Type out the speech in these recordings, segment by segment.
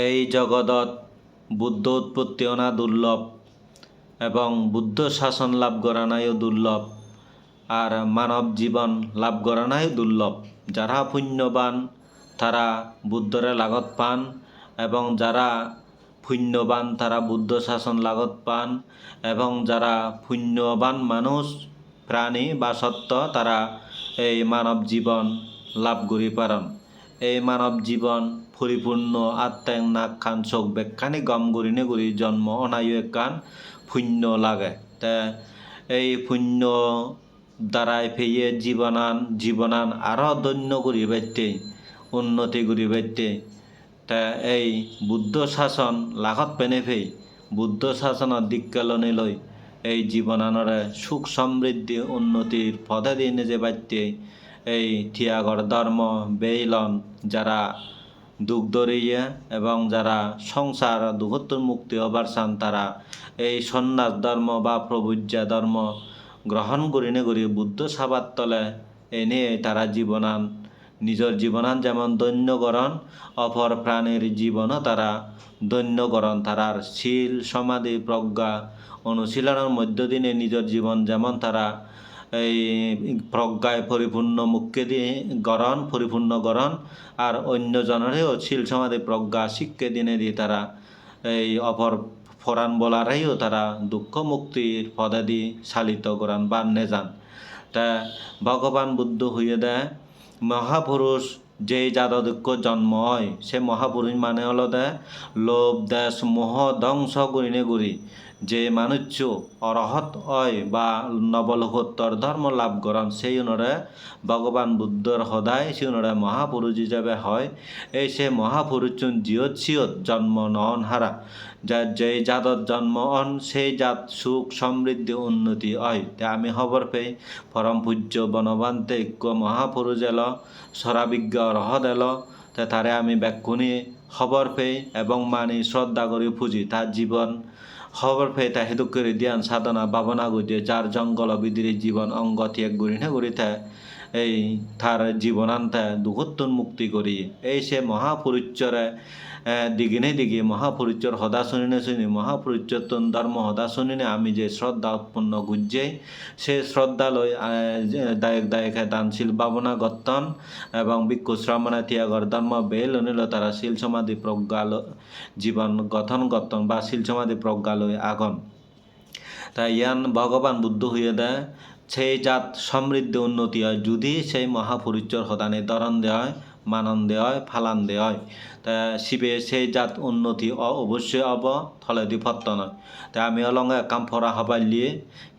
এই জগতত বুদ্ধ উৎপত্তি অনা দুর্লভ এবং বুদ্ধ শাসন লাভ করা নাইও দুর্লভ। আর মানব জীবন লাভ করা নাই দুর্লভ। যারা পুণ্যবান, তারা বুদ্ধরে লাগত পান এবং যারা পুণ্যবান, তারা বুদ্ধ শাসন লাগত পান এবং যারা পুণ্যবান মানুষ, প্রাণী বা সত্য তারা এই মানব জীবন লাভ করি পারন এই মানব জীবন পরিপূর্ণ আত্মাং নাক খান চোখ বেখানি গম গরি জন্ম অনায়ু কান পুণ্য লাগে। তে এই পুণ্য দ্বারাই ফেয়ে জীবনান জীবনান আরও দৈন্য করি বাইতে উন্নতি করি বাইতে তা এই বুদ্ধ শাসন লাখত পেনে ফেই, বুদ্ধ শাসনৰ দিক্কালনি লৈ এই জীৱনানৰে সুখ সমৃদ্ধি উন্নতির পদে দিয়ে নিজে বাড়তে এই থিয়াগর ধর্ম, বেইলন, যারা দুঃখ দরিয়ে এবং যারা সংসার দুঃখত্তর মুক্তি হবার চান, তারা এই সন্ন্যাস ধর্ম বা প্রবুজ্জা ধর্ম গ্রহণ করিনে করি বুদ্ধ সাবাত তলে এনে তারা জীবনান, নিজের জীবনান যেমন দৈন্যকরণ অপর প্রাণীর জীবনও তারা দৈন্যকরণ তারার শীল, সমাধি, প্রজ্ঞা অনুশীলনের মধ্য দিনে নিজের জীবন যেমন তারা এই প্রজ্ঞায় পরিপূর্ণ মুখকে দিয়ে গরণ পরিপূর্ণ গরণ আর অন্যজনেরও শিল সমাধি প্রজ্ঞা, শিক্ষে দিনে দিয়ে তারা এই অপর ফোরান বলারাইও তারা দুঃখ মুক্তির পদাদি চালিত করান বা নেজান। তা ভগবান বুদ্ধ হইয়ে দেয়, মহাপুরুষ যে যাদদক্ষ জন্ম হয়, সে মহাপুরুষ মানে হলো দে লোভ, দেশ, মোহ, ধ্বংস করিনে করি যে মানুষ অরহত হয় বা নবলোকোত্তর ধর্ম লাভ করেন, সেই অনুরে ভগবান বুদ্ধর সদায় সেই অনুরে মহাপুরুষ হিসাবে হয়। এই সে মহাপুরুষ জিয়ত চিয়ত জন্ম নন হারা। যা যেই জাতত জন্ম অন, সেই জাত সুখ, সমৃদ্ধি, উন্নতি হয়। তে আমি খবর পেয়ে পরম পূজ্য বনবান্তে ঐক্য মহাপুরুষ এলো সরাবিজ্ঞ এলো তে তারে আমি ব্যাকুনি খবর পেয়ে এবং মানি শ্রদ্ধা করি পুজি তার জীবন খবর পেয়ে তা হেতু করে দিয়ান সাধনা ভাবনা গুজে যার জঙ্গল বিদির জীবন অঙ্গ ত্যাগ গুড়ি না করিতে এই তার জীবনান্তে দুঃখত্তন মুক্তি করি। এই সে মহাপুরুচ্চরে দিগিনে দিগি মহাপুরুচ্চর সদা শুনিনে শুনি মহাপুরুচ্চতন ধর্ম সদা শুনিনে আমি যে শ্রদ্ধা উৎপন্ন গুজ্জে, সে শ্রদ্ধা লই দায়ক দায়কে দানশীল ভাবনা গত্তন এবং ভিক্ষু শ্রমণা ত্যাগর ধর্ম বেল অনিল তারা শিল সমাধি প্রজ্ঞা জীবন গঠন গত্তন বা শিল সমাধি প্রজ্ঞা লই আগন। তাই ইয়ান ভগবান বুদ্ধ হইয়ে দেয় সেই জাত সমৃদ্ধ উন্নতি হয়। যদি সেই মহাপুরুষর সদানে দরণ দেওয়া হয়, মানন দেওয়া হয়, ফালান দেওয়া হয়, তা শিবে সেই জাত উন্নতি অবশ্যই হব থলেদি ফত্ত নয়। তা আমি অলঙ্গে কাম ফরা হবাই লিয়ে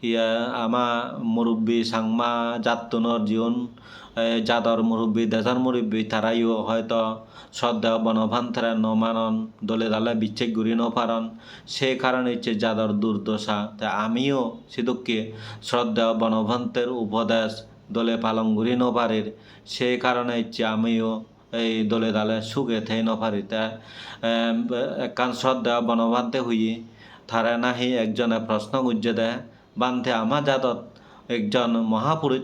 ইয়া আমা মুরব্বী সাংমা জাততনৰ জীবন জাদর মুরব্বী দেশার মুরব্বী তারাইও হয়তো শ্রদ্ধা বনভান্তরা নমানন দলে দালে বিচ্ছেদ ঘুরি নপারন সেই কারণে হচ্ছে যাদর দুর্দশা তা আমিও সিদুককে শ্রদ্ধা বনভান্তের উপদেশ দলে পালন ঘুরি নপারের সেই কারণে হচ্ছে আমিও এই দলে দালে সুখে থাই নপারি তা একান শ্রদ্ধা বনভান্তে হইয়ে তারা নাহি একজনে প্রশ্ন গুজ্জে দেয় বান্ধে আমার জাতত একজন মহাপুরুষ,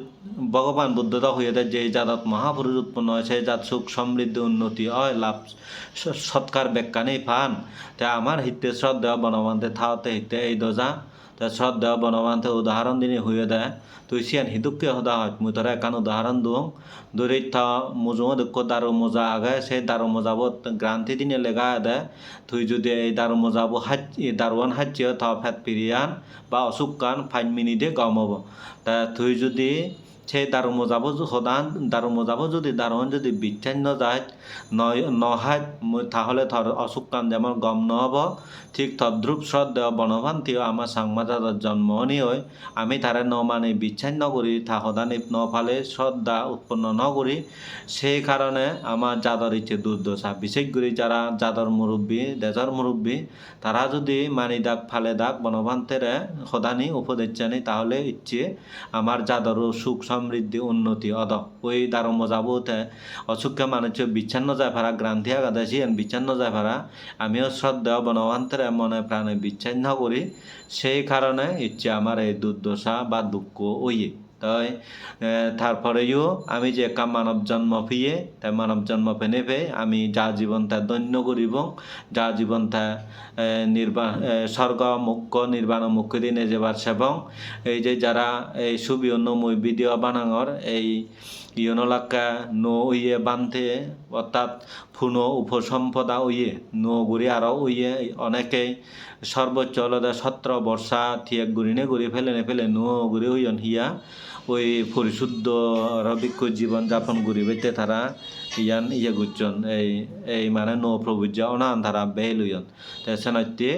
ভগবান বুদ্ধতা হইয়ে দেয় যে জাতত মহাপুরুষ উৎপন্ন হয় সেই জাত সুখ, সমৃদ্ধি, উন্নতি হয় লাভ সৎকার, ব্যাখ্যা নেই পান তে আমার হিতে শ্রদ্ধা বনবন্ধে থাওতে হিতে এই দজা তে শ্রদ্ধা বনবান্তে উদাহরণ দিনে হুয়ে দেয়। তুই সিয়ান হিদুককে হদা হয় মুই তোরা একান উদাহরণ দুং দূরে থা মুজো দুঃখ দারু মোজা আগে সেই দারু মোজাবত গ্রান্তি দিনে লেগা দেয়। তুই যদি এই দারু মোজাবো হাত দারুয়ান হাজিয়ে থা ফেট পিরিয়ান বা অসুখ কান ফাইন মিনিটে গমব তা তুই যদি সেই দারু মোজাবো সদান দারু মোজাবো যদি দারুয়ান যদি বিচ্ছান্ন যায় নহাত তাহলে থর অসুখ কান যেমন গম নহব। ঠিক তদ্রুপ শ্রদ্ধা বনভান্তিও আমার সাংবাদার জন্ম হয় আমি তারে ন মানে বিচ্ছান্ন করি তা সদানি নফালে শ্রদ্ধা উৎপন্ন ন করি সেই কারণে আমার জাদর ইচ্ছে দুর্দশা বিশেষ করে যারা জাদর মুরব্বী দেজর মুরব্বী তারা যদি মানি দাগ ফালে দাগ বনভান্তেরে সদানি উপদেশ জানি, তাহলে ইচ্ছে আমার জাদর সুখ সমৃদ্ধি, উন্নতি অদ ওই দারো মজাবুতে অসুখে মানুষ বিচ্ছন্ন যায় ফারা গ্রান্থিয়া এন বিচ্ছন্ন যায় ফারা আমিও শ্রদ্ধা বনবান্তরে মনে প্রাণে বিচ্ছিন্ন করি সেই কারণে ইচ্ছে আমার এই দুর্দশা বা দুঃখ ওইয়ে তাই তারপরেও আমি যে একা মানব জন্ম ফিয়ে, তাই মানব জন্ম ফেনে ফে আমি যা জীবন তা দৈন্য করিব, যা জীবন তা নির্বাণ স্বর্গ মুখ্য নির্বাণ মুখ্য দিনে যেবার সেবং এই যে যারা এই সুবি অন্য মুই ভিডিও বানাঙর, এই ইয়নলাক্কা নো উইয়ে বান্ধে অর্থাৎ ফুনো উপসম্পদা উইয়ে, নো গুড়ি আরও উইয়ে, অনেকেই সর্বোচ্চ হলদে সতেরো বর্ষা থিয়েক গুড়িনে গুড়ি ফেলে নে ফেলে নো গুড়ি উইয়ন হিয়া ওই পরিশুদ্ধ রবিক্ষ জীবন যাপন করি বেতে তারা ইয়ান ইয়ে গুজন এই এই মানে নো প্রভুজ অনান তারা বেল উইয়ন। তে সেনত্যে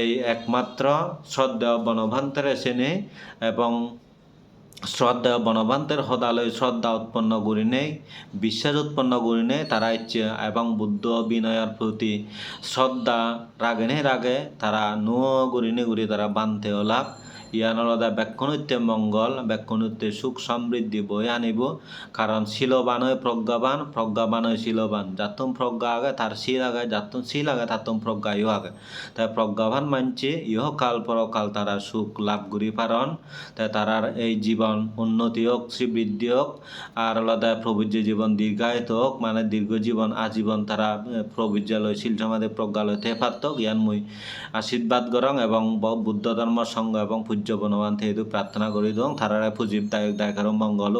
এই একমাত্র শ্রদ্ধা বনভান্তরে সেনে, এবং শ্রদ্ধা বনবান্তের হদালয় শ্রদ্ধা উৎপন্ন করি নেই, বিশ্বাস উৎপন্ন করি নেই, তারা ইচ্ছে এবং বুদ্ধ বিনয়ের প্রতি শ্রদ্ধা রাগে নেই, রাগে তারা নুয় করি নে করি তারা বান্ধে ওলাপ ইয়ান আলাদা ব্যাক্ষণিত্যে মঙ্গল ব্যাক্ষণিত্যে সুখ সমৃদ্ধি বয়ে আনিব। কারণ শিলবান হয় প্রজ্ঞাবান প্রজ্ঞাবান হয় শিলবান। যাতুম প্রজ্ঞা আগে, তার শিল আগে যাতুম শিল আগে তাতুম প্রজ্ঞা ইহ আগে। তাই প্রজ্ঞাবান মানছে, ইহ কাল পরকাল তারা সুখ লাভ করি পারন তাই তারার এই জীবন উন্নতি হোক, শ্রীবৃদ্ধি হোক, আর আলাদা প্রভুজ্য জীবন দীর্ঘায়িত হোক মানে দীর্ঘ জীবন আজীবন তারা প্রভুজ্যালয় শিল সমাধি প্রজ্ঞালয় তে পারত জ্ঞান মুই আশীর্বাদ করং এবং বুদ্ধ ধর্ম সংঘ এবং পূজ্য বনবান থেকে প্রার্থনা করি দং তারারে পুজিব দায়ক দায়কার মঙ্গল